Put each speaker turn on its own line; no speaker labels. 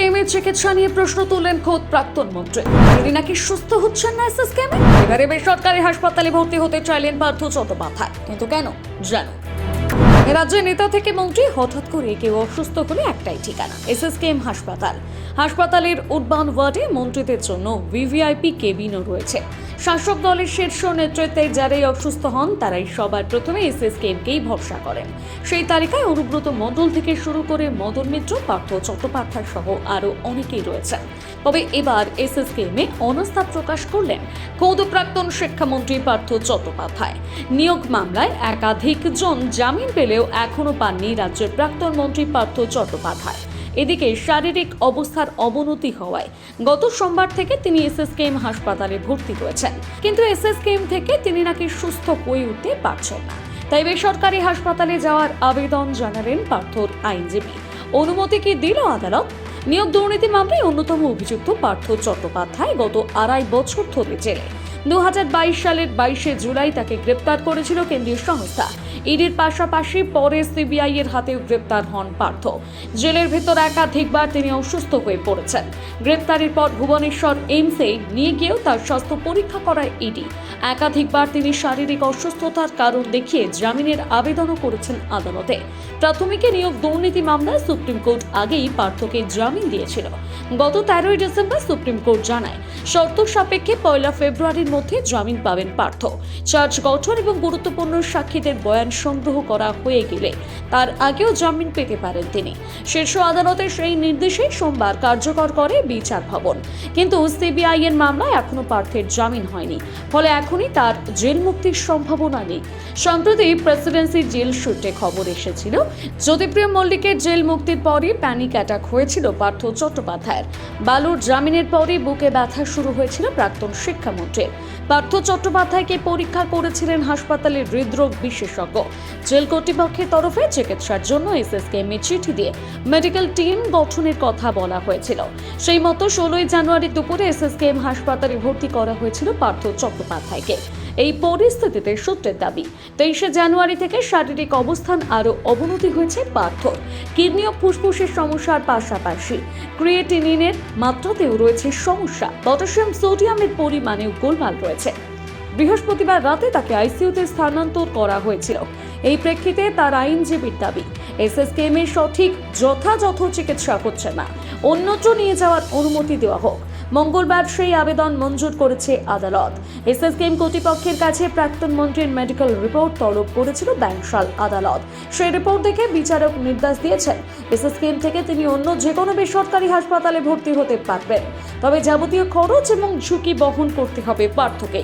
এসএসকেএমের চিকিৎসা নিয়ে প্রশ্ন তুললেন খোদ প্রাক্তন মন্ত্রী। তিনি নাকি সুস্থ হচ্ছেন না এসএসকেএমে এবারে বেসরকারি হাসপাতালে ভর্তি হতে চাইলেন পার্থ চট্টোপাধ্যায় কিন্তু কেন? জানো রাজ্যের নেতা থেকে মন্ত্রী হঠাৎ করে কেউ অসুস্থ হলে একটাই ঠিকানা এসএসকেএম হাসপাতাল। হাসপাতালের উডবান ওয়ার্ডে মন্ত্রীদের জন্য ভিভিআইপি কেবিনও রয়েছে। শাসক দলের শীর্ষ নেতৃত্বে যারাই অসুস্থ হন, তারাই সবার প্রথমে এসএসকেএমকেই ভরসা করেন। সেই তালিকায় অনুব্রত মণ্ডল থেকে শুরু করে মদন মিত্র, পার্থ চট্টোপাধ্যায় সহ আরও অনেকেই রয়েছেন। তবে এবার এস এস এসএসকেএমে অনাস্থা প্রকাশ করলেন খোদ প্রাক্তন শিক্ষামন্ত্রী পার্থ চট্টোপাধ্যায়। নিয়োগ মামলায় একাধিক জন জামিন পেলেও এখনও পাননি রাজ্যের প্রাক্তন মন্ত্রী পার্থ চট্টোপাধ্যায়। এদিকে শারীরিক অবস্থার অবনতি হওয়ায় গত সোমবার থেকে তিনি এসএসকেএম হাসপাতালে ভর্তি হয়েছেন। কিন্তু এসএসকেএম থেকে তিনি নাকি সুস্থ হয়ে উঠতে পারছেন না। তাই বেসরকারি হাসপাতালে যাওয়ার আবেদন জানালেন পার্থর আইনজীবী। অনুমতি কি দিল আদালত? নিয়োগ দুর্নীতি মামলায় অন্যতম অভিযুক্ত পার্থ চট্টোপাধ্যায় গত আড়াই বছর ধরে জেলে। দু হাজার বাইশ সালের বাইশে জুলাই তাকে গ্রেপ্তার করেছিল কেন্দ্রীয় সংস্থা। ইডির পাশাপাশি পরে সিবিআই এর হাতে গ্রেপ্তার হন পার্থ। জেলের ভেতর একাধিকবার তিনি অসুস্থ হয়ে পড়েছেন। গ্রেপ্তারের পর ভুবনেশ্বর এইমসে নিয়ে গিয়েও তার স্বাস্থ্য পরীক্ষা করায় ইডি। একাধিকবার তিনি শারীরিক অসুস্থতার কারণ দেখিয়ে জামিনের আবেদনও করেছেন আদালতে। প্রাথমিকে নিয়োগ দুর্নীতি মামলায় সুপ্রিম কোর্ট আগেই পার্থকে জামিন দিয়েছিল। গত তেরোই ডিসেম্বর সুপ্রিম কোর্ট জানায়, শর্ত সাপেক্ষে পয়লা ফেব্রুয়ারির মধ্যে জামিন পাবেন পার্থ। চার্জ গঠন এবং গুরুত্বপূর্ণ সাক্ষীদের বয়ান সংগ্রহ করা হয়ে গেলে তার আগেও জামিন পেতে পারেন তিনি। শীর্ষ আদালতের সেই নির্দেশে সোমবার কার্যকর করে বিচার ভবন। কিন্তু সিবিআই এর মামলায় এখনও পার্থের জামিন হয়নি। ফলে এখনই তার জেল মুক্তির সম্ভাবনা নেই। সম্প্রতি প্রেসিডেন্সি জেল সূত্রে খবর এসেছিল, জ্যোতিপ্রিয় মল্লিকের জেল মুক্তির পরই প্যানিক অ্যাটাক হয়েছিল পার্থ চট্টোপাধ্যায়ের। বালুর জামিনের পরই বুকে ব্যথা শুরু হয়েছিল প্রাক্তন শিক্ষামন্ত্রীর। পার্থ চট্টোপাধ্যায়কে পরীক্ষা করেছিলেন হাসপাতালের হৃদরোগ বিশেষজ্ঞ। জেল কর্তৃপক্ষের তরফে চিকিৎসার জন্য এসএসকেএম চিঠি দিয়ে মেডিকেল টিম গঠনের কথা বলা হয়েছিল। সেই মতো ষোলোই জানুয়ারি দুপুরে এসএসকেএম হাসপাতালে ভর্তি করা হয়েছিল পার্থ চট্টোপাধ্যায়কে। এই পরিস্থিতিতে সূত্রের দাবি, তেইশে জানুয়ারি থেকে শারীরিক অবস্থান আরও অবনতি হয়েছে পার্থর কিডনি ও ফুসফুসের সমস্যার পাশাপাশি ক্রিয়েটিনিনের মাত্রাতেও রয়েছে সমস্যা। পটাশিয়াম সোডিয়ামের পরিমাণেও গোলমাল রয়েছে। বৃহস্পতিবার রাতে তাকে আইসিইউতে স্থানান্তর করা হয়েছিল। এই প্রেক্ষিতে তার আইনজীবীর দাবি, এসএসকেএম এর সঠিক যথাযথ চিকিৎসা হচ্ছে না। অন্যত্র নিয়ে যাওয়ার অনুমতি দেওয়া হোক। মঙ্গলবার সেই আবেদন মঞ্জুর করেছে আদালত। এসএসকেএম কর্তৃপক্ষের কাছে প্রাক্তন মন্ত্রীর মেডিকেল রিপোর্ট তলব করেছিল ব্যাংশাল আদালত। সেই রিপোর্ট দেখে বিচারক নির্দেশ দিয়েছেন, এসএসকেএম থেকে তিনি অন্য যে কোনো বেসরকারি হাসপাতালে ভর্তি হতে পারবেন। তবে যাবতীয় খরচ এবং ঝুঁকি বহন করতে হবে পার্থকে।